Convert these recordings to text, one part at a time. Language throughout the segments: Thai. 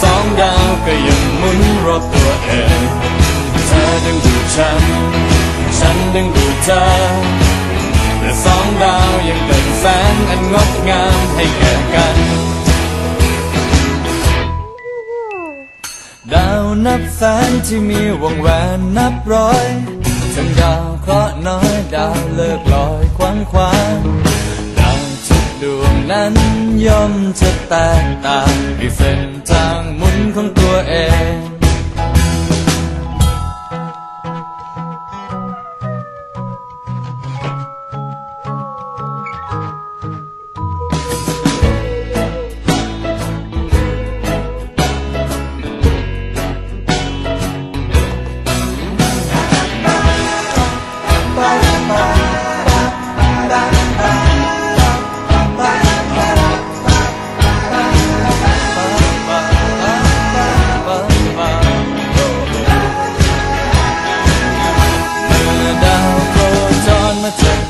สองดาวก็ยังหมุนรอบตัวเองเธอดึงดูดฉัน ฉันดึงดูดเธอแต่สองดาวยังเป็นแสงอันงดงามให้แก่กัน ดาวนับแสนที่มีวงแหวนนับร้อยทั้งดาวเคราะห์น้อยดาวเลิกลอยควันควานดาวทุกดวงนั้นย่อมจะแตกต่างในเส้น ทาง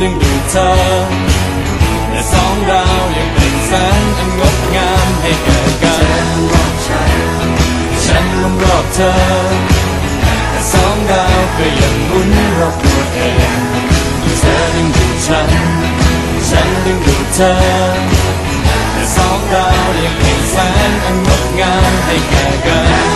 ดึงดูดเธอแต่สองดาวยังเป็นแสงอันงดงามให้แก่กันฉันมันรอบเธอ แต่สองดาวก็ยังหมุนรอบตัวเองเธอดึงดูดฉัน ฉันดึงดูดเธอ แต่สองดาวยังเป็นแสงอันงดงามให้แก่กัน